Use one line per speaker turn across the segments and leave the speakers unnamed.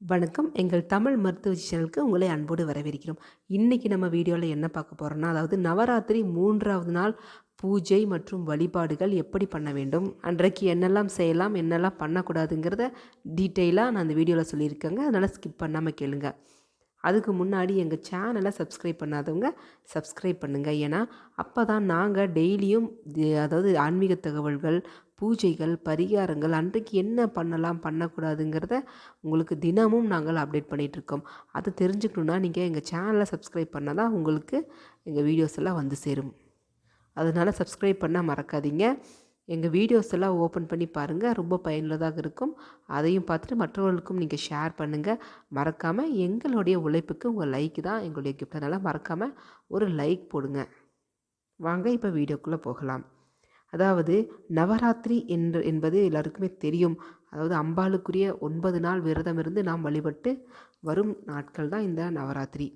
வணக்கம். எங்கள் தமிழ் மருத்துவ சேனலுக்கு உங்களை அன்போடு வரவேற்கிறோம். இன்றைக்கி நம்ம வீடியோவில் என்ன பார்க்க போகிறோம்னா அதாவது நவராத்திரி மூன்றாவது நாள் பூஜை மற்றும் வழிபாடுகள் எப்படி பண்ண வேண்டும் அன்றைக்கு என்னெல்லாம் செய்யலாம் என்னெல்லாம் பண்ணக்கூடாதுங்கிறத டீட்டெயிலாக நான் அந்த வீடியோவில் சொல்லியிருக்கேங்க. அதனால் ஸ்கிப் பண்ணாமல் கேளுங்கள் அதுக்கு முன்னாடி எங்கள் சேனலை சப்ஸ்கிரைப் பண்ணாதவங்க சப்ஸ்கிரைப் பண்ணுங்கள் ஏன்னா அப்போ தான் நாங்கள் டெய்லியும் அதாவது ஆன்மீக தகவல்கள் பூஜைகள் பரிகாரங்கள் அன்றைக்கு என்ன பண்ணலாம் பண்ணக்கூடாதுங்கிறத உங்களுக்கு தினமும் நாங்கள் அப்டேட் பண்ணிகிட்ருக்கோம் அது தெரிஞ்சுக்கணுன்னா நீங்கள் எங்கள் சேனலை சப்ஸ்கிரைப் பண்ணால் தான் உங்களுக்கு எங்கள் வீடியோஸ் எல்லாம் வந்து சேரும். அதனால் சப்ஸ்கிரைப் பண்ண மறக்காதீங்க. எங்கள் வீடியோஸ் எல்லாம் ஓப்பன் பண்ணி பாருங்கள் ரொம்ப பயனுள்ளதாக இருக்கும். அதையும் பார்த்துட்டு மற்றவர்களுக்கும் நீங்கள் ஷேர் பண்ணுங்கள் மறக்காமல் எங்களுடைய உழைப்புக்கு உங்கள் லைக் தான் எங்களுடைய gift. அதனால் மறக்காமல் ஒரு லைக் போடுங்க. வாங்க இப்போ வீடியோக்குள்ளே போகலாம். அதாவது நவராத்திரி என்று என்பது எல்லாருக்குமே தெரியும். அதாவது அம்பாளுக்குரிய ஒன்பது நாள் விரதம் இருந்து நாம் வழிபட்டு வரும் நாட்கள் தான் இந்த நவராத்திரி.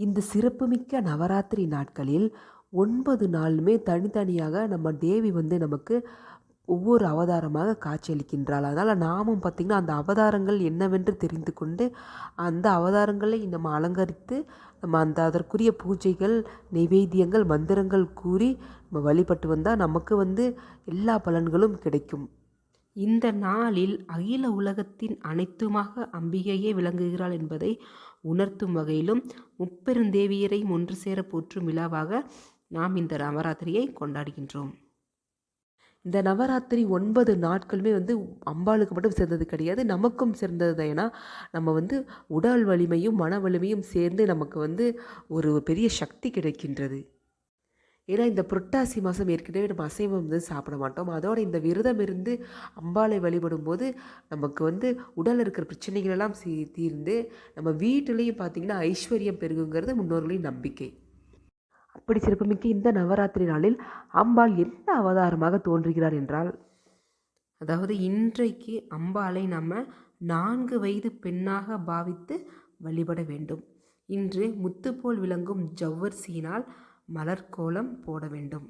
இந்த சிறப்புமிக்க நவராத்திரி நாட்களில் ஒன்பது நாளுமே தனித்தனியாக நம்ம தேவி வந்து நமக்கு ஒவ்வொரு அவதாரமாக காட்சியளிக்கின்றாள். அதனால் நாமும் பார்த்திங்கன்னா அந்த அவதாரங்கள் என்னவென்று தெரிந்து கொண்டு அந்த அவதாரங்களை நம்ம அலங்கரித்து நம்ம அந்த அதற்குரிய பூஜைகள் நைவேத்தியங்கள் மந்திரங்கள் கூறி நம்ம வழிபட்டு வந்தால் நமக்கு வந்து எல்லா பலன்களும் கிடைக்கும். இந்த நாளில் அகில உலகத்தின் அனைத்துமாக அம்பிகையே விளங்குகிறாள் என்பதை உணர்த்தும் வகையிலும் முப்பெருந்தேவியரை ஒன்று சேர போற்றும் விழாவாக நாம் இந்த நவராத்திரியை கொண்டாடுகின்றோம். இந்த நவராத்திரி ஒன்பது நாட்களுமே வந்து அம்பாளுக்கு மட்டும் சிறந்தது கிடையாது. நமக்கும் சிறந்தது ஏன்னா நம்ம வந்து உடல் வலிமையும் மன வலிமையும் சேர்ந்து நமக்கு வந்து ஒரு பெரிய சக்தி கிடைக்கின்றது. ஏன்னா இந்த புரட்டாசி மாதம் ஏற்கனவே நம்ம அசைவம் வந்து சாப்பிட மாட்டோம். அதோட இந்த விரதம் இருந்து அம்பாளை வழிபடும் போது நமக்கு வந்து உடல் இருக்கிற பிரச்சனைகளெல்லாம் சீ தீர்ந்து நம்ம வீட்டிலையும் பார்த்திங்கன்னா ஐஸ்வர்யம் பெருகுங்கிறது முன்னோர்களின் நம்பிக்கை. அப்படி சிறப்புமிக்க இந்த நவராத்திரி நாளில் அம்பாள் எந்த அவதாரமாக தோன்றுகிறார் என்றால் அதாவது இன்றைக்கு அம்பாளை நம்ம நான்கு வயது பெண்ணாக பாவித்து வழிபட வேண்டும். இன்று முத்துப்போல் விளங்கும் ஜவ்வரிசியினால் மலர்கோலம் போட வேண்டும்.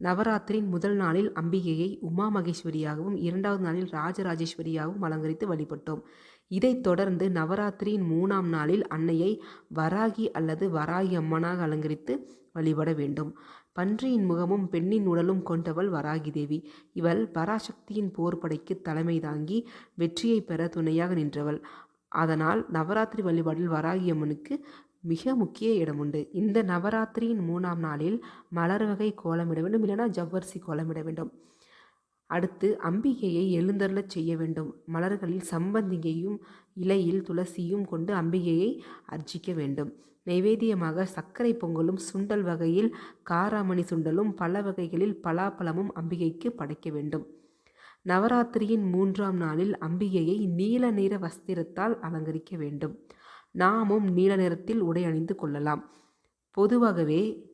நவராத்திரியின் முதல் நாளில் அம்பிகையை உமா மகேஸ்வரியாகவும் இரண்டாவது நாளில் ராஜராஜேஸ்வரியாகவும் அலங்கரித்து வழிபட்டோம். இதைத் தொடர்ந்து நவராத்திரியின் மூணாம் நாளில் அன்னையை வராகி அல்லது வராகி அம்மனாக அலங்கரித்து வழிபட வேண்டும். பன்றியின் முகமும் பெண்ணின் உடலும் கொண்டவள் வராகி தேவி. இவள் பராசக்தியின் போர்படைக்கு தலைமை தாங்கி வெற்றியை பெற துணையாக நின்றவள். அதனால் நவராத்திரி வழிபாடில் வராகி அம்மனுக்கு மிக முக்கிய இடம் உண்டு இந்த நவராத்திரியின் மூணாம் நாளில் மலர் வகை கோலமிட வேண்டும் இல்லைனா ஜவ்வரிசி கோலமிட வேண்டும். அடுத்து அம்பிகையை எழுந்தருளச் செய்ய வேண்டும். மலர்களில் சம்பந்திகையும் இலையில் துளசியும் கொண்டு அம்பிகையை அர்ச்சிக்க வேண்டும். நைவேத்தியமாக சர்க்கரை பொங்கலும் சுண்டல் வகையில் காராமணி சுண்டலும் பல வகைகளில் பலாப்பழமும் அம்பிகைக்கு படைக்க வேண்டும். நவராத்திரியின் மூன்றாம் நாளில் அம்பிகையை நீல நிற வஸ்திரத்தால் அலங்கரிக்க வேண்டும். நாமும் நீல நிறத்தில் உடை அணிந்து கொள்ளலாம். பொதுவாகவே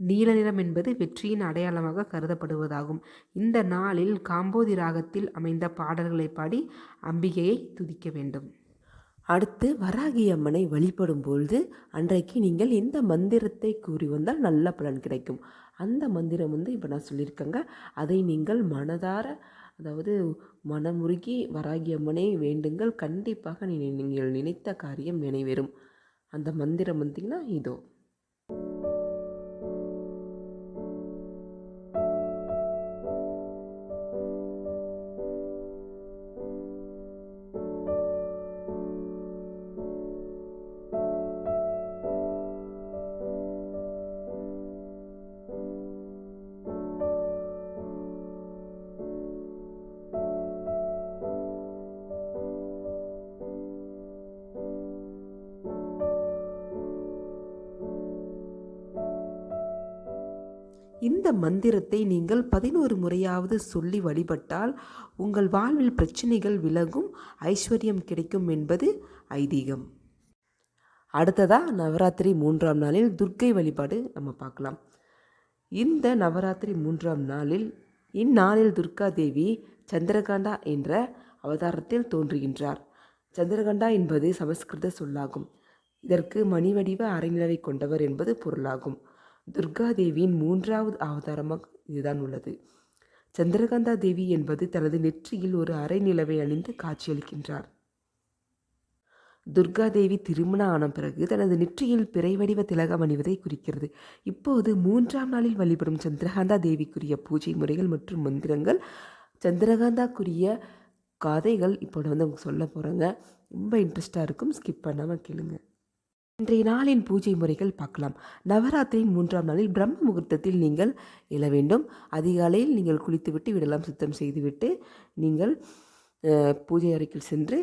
நீல நிறம் என்பது வெற்றியின் அடையாளமாக கருதப்படுவதாகும். இந்த நாளில் காம்போதி ராகத்தில் அமைந்த பாடல்களை பாடி அம்பிகையை துதிக்க வேண்டும். அடுத்து வராகி அம்மனை வழிபடும் பொழுது அன்றைக்கு நீங்கள் இந்த மந்திரத்தை கூறி வந்தால் நல்ல பலன் கிடைக்கும்? அந்த மந்திரம் வந்து இப்போ நான் சொல்லியிருக்கேங்க. அதை நீங்கள் மனதார அதாவது மனமுருகி வராகி அம்மனை வேண்டுங்கள். கண்டிப்பாக நீ நீங்கள் நினைத்த காரியம் நினைவேறும் அந்த மந்திரம் வந்தீங்கன்னா இதோ. இந்த மந்திரத்தை நீங்கள் பதினோரு முறையாவது சொல்லி வழிபட்டால் உங்கள் வாழ்வில் பிரச்சனைகள் விலகும் ஐஸ்வர்யம் கிடைக்கும் என்பது ஐதீகம். அடுத்ததா நவராத்திரி மூன்றாம் நாளில் துர்க்கை வழிபாடு நம்ம பார்க்கலாம். இந்த நவராத்திரி மூன்றாம் நாளில் இந்நாளில் துர்கா தேவி சந்திரகாண்டா என்ற அவதாரத்தில் தோன்றுகின்றார். சந்திரகண்டா என்பது சமஸ்கிருத சொல்லாகும். இதற்கு மணிவடிவ அரைநிலவை கொண்டவர் என்பது பொருளாகும். துர்கா தேவியின் மூன்றாவது அவதாரமாக இதுதான் உள்ளது. சந்திரகாந்தா தேவி என்பது தனது நெற்றியில் ஒரு அரை நிலவை அணிந்து காட்சியளிக்கின்றார். துர்காதேவி திருமணம் ஆன பிறகு தனது நெற்றியில் பிறை வடிவ திலகம் அணிவதை குறிக்கிறது. இப்போது மூன்றாம் நாளில் வழிபடும் சந்திரகாந்தா தேவிக்குரிய பூஜை முறைகள் மற்றும் மந்திரங்கள் சந்திரகாந்தாக்குரிய கதைகள் இப்போ நான் வந்து அவங்க சொல்ல போகிறேங்க ரொம்ப இன்ட்ரெஸ்டாக இருக்கும். ஸ்கிப் பண்ணாமல் கேளுங்கள் இன்றைய நாளின் பூஜை முறைகள் பார்க்கலாம். நவராத்திரியின் மூன்றாம் நாளில் பிரம்ம முகூர்த்தத்தில் நீங்கள் எழ வேண்டும். அதிகாலையில் நீங்கள் குளித்துவிட்டு விடலாம் சுத்தம் செய்துவிட்டு நீங்கள் பூஜை அறைக்குள் சென்று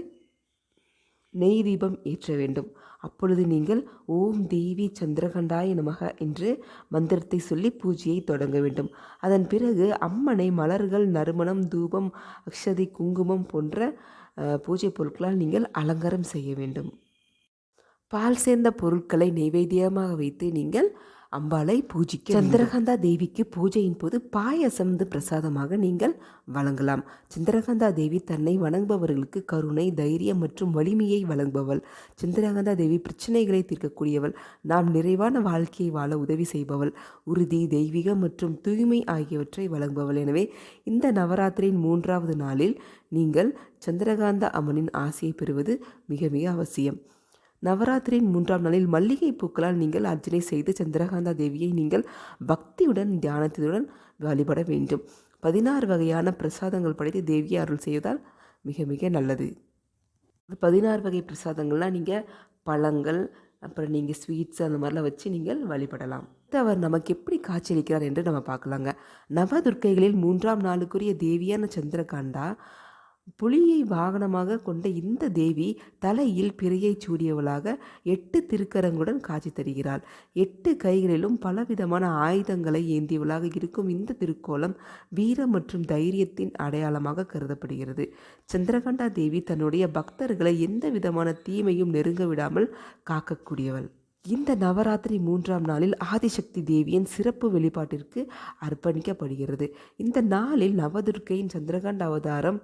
நெய் தீபம் ஏற்ற வேண்டும். அப்பொழுது நீங்கள் ஓம் தேவி சந்திரகண்டாய நமக என்று மந்திரத்தை சொல்லி பூஜையை தொடங்க வேண்டும். அதன் பிறகு அம்மனை மலர்கள் நறுமணம் தூபம் அக்ஷதை குங்குமம் போன்ற பூஜை பொருட்களால் நீங்கள் அலங்காரம் செய்ய வேண்டும். பால் சேர்ந்த பொருட்களை நைவேத்தியமாக வைத்து நீங்கள் அம்பாளை பூஜிக்க சந்திரகாந்தா தேவிக்கு பூஜையின் போது பாயசம் வந்து பிரசாதமாக நீங்கள் வழங்கலாம். சந்திரகாந்தா தேவி தன்னை வணங்குபவர்களுக்கு கருணை தைரியம் மற்றும் வலிமையை வழங்குபவள். சந்திரகாந்தா தேவி பிரச்சனைகளை தீர்க்கக்கூடியவள். நாம் நிறைவான வாழ்க்கையை வாழ உதவி செய்பவள். உறுதி தெய்வீகம் மற்றும் தூய்மை ஆகியவற்றை வழங்குபவள். எனவே இந்த நவராத்திரியின் மூன்றாவது நாளில் நீங்கள் சந்திரகாந்தா அம்மனின் ஆசையை பெறுவது மிக மிக அவசியம். நவராத்திரியின் மூன்றாம் நாளில் மல்லிகை பூக்களால் நீங்கள் அர்ச்சனை செய்து சந்திரகாந்தா தேவியை நீங்கள் பக்தியுடன் தியானத்துடன் வழிபட வேண்டும். பதினாறு வகையான பிரசாதங்கள் படைத்து தேவியை அருள் செய்வதால் மிக மிக நல்லது. பதினாறு வகை பிரசாதங்கள்லாம் நீங்கள் பழங்கள் அப்புறம் நீங்கள் ஸ்வீட்ஸ் அந்த மாதிரிலாம் வச்சு நீங்கள் வழிபடலாம். அவர் நமக்கு எப்படி காட்சியளிக்கிறார் என்று நம்ம பார்க்கலாங்க. நவதுர்க்கைகளில் மூன்றாம் நாளுக்குரிய தேவியான சந்திரகாண்டா புலியை வாகனமாக கொண்ட இந்த தேவி தலையில் பிறையை சூடியவளாக எட்டு திருக்கரங்களுடன் காட்சி தருகிறாள். எட்டு கைகளிலும் பலவிதமான ஆயுதங்களை ஏந்தியவளாக இருக்கும் இந்த திருக்கோலம் வீரம் மற்றும் தைரியத்தின் அடையாளமாக கருதப்படுகிறது. சந்திரகண்டா தேவி தன்னுடைய பக்தர்களை எந்த விதமான தீமையும் நெருங்க விடாமல் காக்கக்கூடியவள். இந்த நவராத்திரி மூன்றாம் நாளில் ஆதிசக்தி தேவியின் சிறப்பு வெளிப்பாட்டிற்கு அர்ப்பணிக்கப்படுகிறது. இந்த நாளில் நவதுர்க்கையின் சந்திரகாண்ட அவதாரம்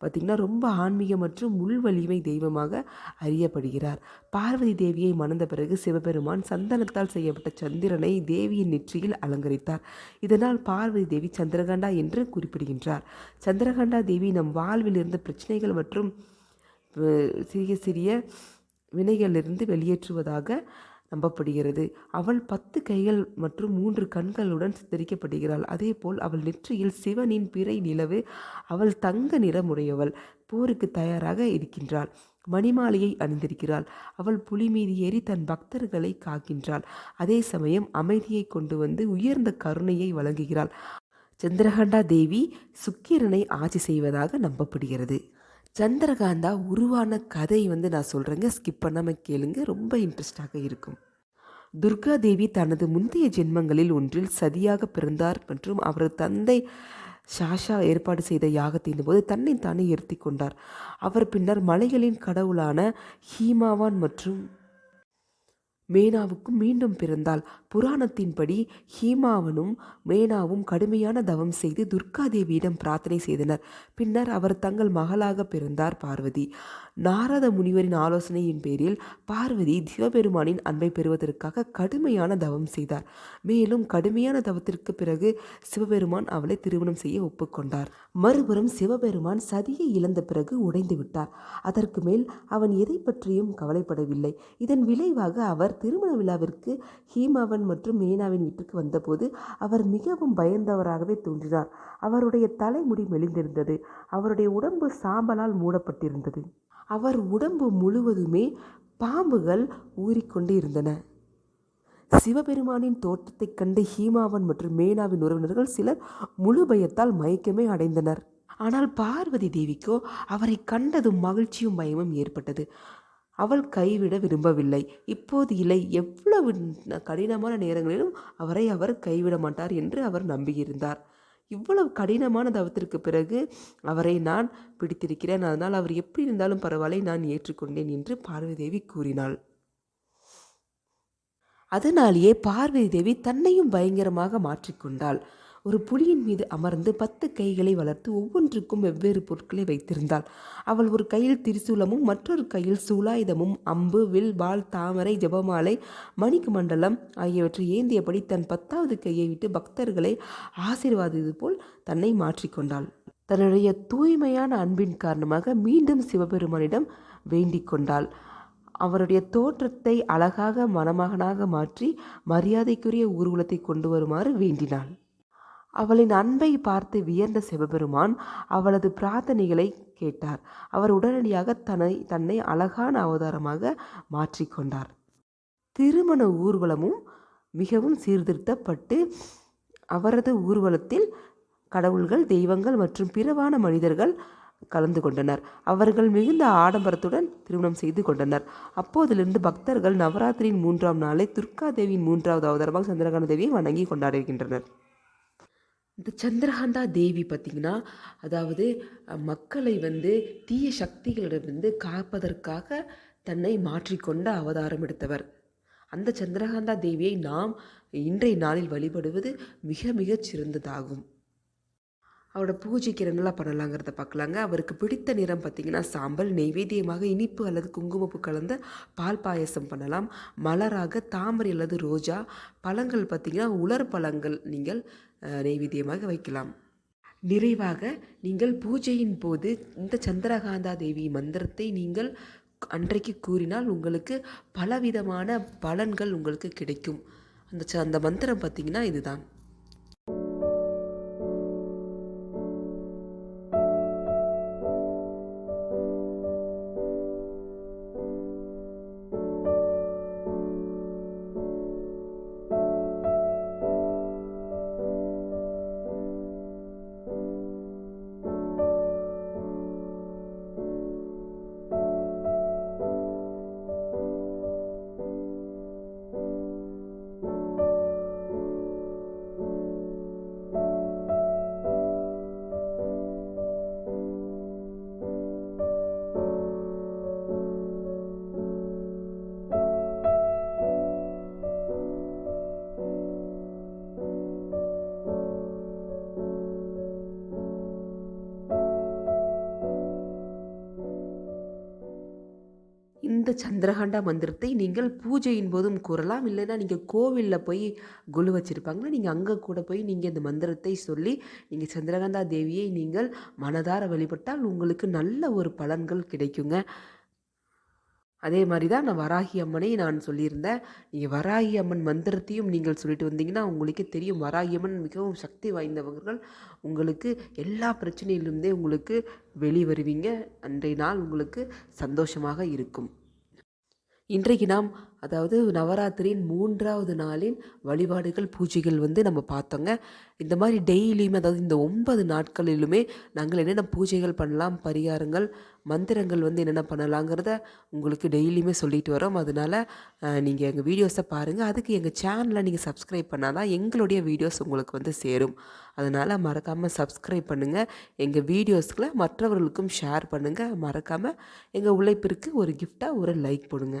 பார்த்திங்கன்னா ரொம்ப ஆன்மீக மற்றும் உள்வலிமை தெய்வமாக அறியப்படுகிறார். பார்வதி தேவியை மணந்த பிறகு சிவபெருமான் சந்தனத்தால் செய்யப்பட்ட சந்திரனை தேவியின் நெற்றியில் அலங்கரித்தார். இதனால் பார்வதி தேவி சந்திரகண்டா என்று குறிப்பிடுகின்றார். சந்திரகண்டா தேவி நம் வாழ்வில் இருந்த பிரச்சனைகள் மற்றும் சிறிய சிறிய வினைகளிலிருந்து வெளியேற்றுவதாக நம்பப்படுகிறது. அவள் பத்து கைகள் மற்றும் மூன்று கண்களுடன் சித்தரிக்கப்படுகிறாள். அதேபோல் அவள் நெற்றியில் சிவனின் பிறை நிலவு அவள் தங்க நிறமுடையவள் போருக்கு தயாராக இருக்கின்றாள். மணிமாலையை அணிந்திருக்கிறாள். அவள் புலி மீது ஏறி தன் பக்தர்களை காக்கின்றாள். அதே சமயம் அமைதியை கொண்டு வந்து உயர்ந்த கருணையை வழங்குகிறாள். சந்திரகண்டா தேவி சுக்கிரனை ஆட்சி செய்வதாக நம்பப்படுகிறது. சந்திரகாந்தா உருவான கதை வந்து நான் சொல்கிறேங்க ஸ்கிப் பண்ணாமல் கேளுங்க. ரொம்ப இன்ட்ரெஸ்டாக இருக்கும். துர்கா தேவி தனது முந்தைய ஜென்மங்களில் ஒன்றில் சதியாக பிறந்தார் மற்றும் அவரது தந்தை ஷாஷா ஏற்பாடு செய்த யாகத்தின் போது தன்னை தானே ஏற்றி கொண்டார். அவர் பின்னர் மலைகளின் கடவுளான ஹீமாவான் மற்றும் மேனாவுக்கும் மீண்டும் பிறந்தாள். புராணத்தின்படி ஹீமாவனும் மேனாவும் கடுமையான தவம் செய்து துர்காதேவியிடம் பிரார்த்தனை செய்தனர். பின்னர் அவர் தங்கள் மகளாக பிறந்தார் பார்வதி. நாரத முனிவரின் ஆலோசனையின் பேரில் பார்வதி சிவபெருமானின் அன்பை பெறுவதற்காக கடுமையான தவம் செய்தார். மேலும் கடுமையான தவத்திற்கு பிறகு சிவபெருமான் அவளை திருமணம் செய்ய ஒப்புக்கொண்டார். மறுபுறம் சிவபெருமான் சதியை இழந்த பிறகு உடைந்து விட்டார். அதற்கு மேல் அவன் எதை பற்றியும் கவலைப்படவில்லை. இதன் விளைவாக அவர் திருமண விழாவிற்கு ஹீமாவன் மற்றும் மேனாவின் வீட்டுக்கு வந்தபோது அவர் மிகவும் பயந்தவராகவே தோன்றினார். அவருடைய தலைமுடி மெலிந்திருந்தது. அவருடைய உடம்பு சாம்பலால் மூடப்பட்டிருந்தது. அவர் உடம்பு முழுவதுமே பாம்புகள் ஊறிக்கொண்டு இருந்தன. சிவபெருமானின் தோற்றத்தைக் கண்டு ஹீமாவன் மற்றும் மேனாவின் உறவினர்கள் சிலர் முழு பயத்தால் மயக்கமே அடைந்தனர். ஆனால் பார்வதி தேவிக்கோ அவரை கண்டதும் மகிழ்ச்சியும் பயமும் ஏற்பட்டது. அவள் கைவிட விரும்பவில்லை. இப்போது இல்லை எவ்வளவு கடினமான நேரங்களிலும் அவரை அவர் கைவிட மாட்டார் என்று அவர் நம்பியிருந்தார். இவ்வளவு கடினமான தவத்திற்கு பிறகு அவரை நான் பிடித்திருக்கிறேன். அதனால் அவர் எப்படி இருந்தாலும் பரவாயில்லை நான் ஏற்றுக்கொண்டேன் என்று பார்வதி தேவி கூறினாள். அதனாலேயே பார்வதி தேவி தன்னையும் பயங்கரமாக மாற்றிக்கொண்டாள். ஒரு புலியின் மீது அமர்ந்து பத்து கைகளை வளர்த்து ஒவ்வொன்றுக்கும் வெவ்வேறு பொருட்களை வைத்திருந்தாள். அவள் ஒரு கையில் திரிசூலமும் மற்றொரு கையில் சூலாயுதமும் அம்பு வில் பால் தாமரை ஜெபமாலை மணிக்கு மண்டலம் ஆகியவற்றை ஏந்தியபடி தன் பத்தாவது கையை விட்டு பக்தர்களை ஆசீர்வாதித்தது போல் தன்னை மாற்றிக்கொண்டாள் தன்னுடைய தூய்மையான அன்பின் காரணமாக மீண்டும் சிவபெருமானிடம் வேண்டிக் கொண்டாள். அவருடைய தோற்றத்தை அழகாக மணமகனாக மாற்றி மரியாதைக்குரிய ஊர்வலத்தை கொண்டு வருமாறு வேண்டினாள். அவளின் அன்பை பார்த்து வியந்த சிவபெருமான் அவளது பிரார்த்தனைகளை கேட்டார். அவர் உடனடியாக தன்னை தன்னை அழகான அவதாரமாக மாற்றிக்கொண்டார் திருமண ஊர்வலமும் மிகவும் சீர்திருத்தப்பட்டு அவரது ஊர்வலத்தில் கடவுள்கள் தெய்வங்கள் மற்றும் பிறவான மனிதர்கள் கலந்து கொண்டனர். அவர்கள் மிகுந்த ஆடம்பரத்துடன் திருமணம் செய்து கொண்டனர். அப்போதிலிருந்து பக்தர்கள் நவராத்திரியின் மூன்றாம் நாளை துர்கா தேவியின் மூன்றாவது அவதாரமாக சந்திரகாந்த தேவியை வணங்கி கொண்டாடுகின்றனர். இந்த சந்திரகாந்தா தேவி பார்த்திங்கன்னா அதாவது மக்களை வந்து தீய சக்திகளிடமிருந்து காப்பதற்காக தன்னை மாற்றிக்கொண்ட அவதாரம் எடுத்தவர். அந்த சந்திரகாந்தா தேவியை நாம் இன்றைய நாளில் வழிபடுவது மிக மிகச் சிறந்ததாகும். அவரோட பூஜைக்கு என்னெல்லாம் பண்ணலாங்கிறத பார்க்கலாங்க. அவருக்கு பிடித்த நிறம் பார்த்திங்கன்னா சாம்பல் நெய்வேத்தியமாக இனிப்பு அல்லது குங்குமப்பு கலந்த பால் பாயசம் பண்ணலாம். மலராக தாமரை அல்லது ரோஜா. பழங்கள் பார்த்திங்கன்னா உலர் பழங்கள் நீங்கள் நெய்வேத்தியமாக வைக்கலாம். நிறைவாக நீங்கள் பூஜையின் போது இந்த சந்திரகாந்தா தேவி மந்திரத்தை நீங்கள் அன்றைக்கு கூறினால் உங்களுக்கு பலவிதமான பலன்கள் உங்களுக்கு கிடைக்கும். அந்த ச- அந்த மந்திரம் பார்த்திங்கன்னா இதுதான். சந்திரகாண்டா மந்திரத்தை நீங்கள் பூஜையின் போதும் கூறலாம். இல்லைன்னா நீங்கள் கோவிலில் போய் குழு வச்சுருப்பாங்கன்னா நீங்கள் அங்கே கூட போய் நீங்கள் இந்த மந்திரத்தை சொல்லி நீங்கள் சந்திரகாந்தா தேவியை நீங்கள் மனதார வழிபட்டால் உங்களுக்கு நல்ல ஒரு பலன்கள் கிடைக்குங்க. அதே மாதிரி தான் நான் வராகி அம்மனை நான் சொல்லியிருந்தேன். நீங்கள் வராகி அம்மன் மந்திரத்தையும் நீங்கள் சொல்லிட்டு வந்தீங்கன்னா உங்களுக்கே தெரியும். வராகி அம்மன் மிகவும் சக்தி வாய்ந்தவர்கள். உங்களுக்கு எல்லா பிரச்சனையிலிருந்தே உங்களுக்கு வெளி வருவீங்க அன்றைய நாள் உங்களுக்கு சந்தோஷமாக இருக்கும். இன்றைக்கு நாம் அதாவது நவராத்திரியின் மூன்றாவது நாளின் வழிபாடுகள் பூஜைகள் வந்து நம்ம பார்த்தோங்க. இந்த மாதிரி டெய்லியுமே அதாவது இந்த ஒன்பது நாட்களிலுமே நாங்கள் என்னென்ன பூஜைகள் பண்ணலாம் பரிகாரங்கள் மந்திரங்கள் வந்து என்னென்ன பண்ணலாங்கிறத உங்களுக்கு டெய்லியுமே சொல்லிட்டு வரோம். அதனால் நீங்கள் எங்கள் வீடியோஸை பாருங்கள் அதுக்கு எங்கள் சேனலை நீங்கள் சப்ஸ்கிரைப் பண்ணால் தான் எங்களுடைய வீடியோஸ் உங்களுக்கு வந்து சேரும். அதனால் மறக்காமல் சப்ஸ்கிரைப் பண்ணுங்கள் எங்கள் வீடியோஸ்களை மற்றவர்களுக்கும் ஷேர் பண்ணுங்கள் மறக்காமல் எங்கள் உழைப்பிற்கு ஒரு கிஃப்டாக ஒரு லைக் போடுங்க.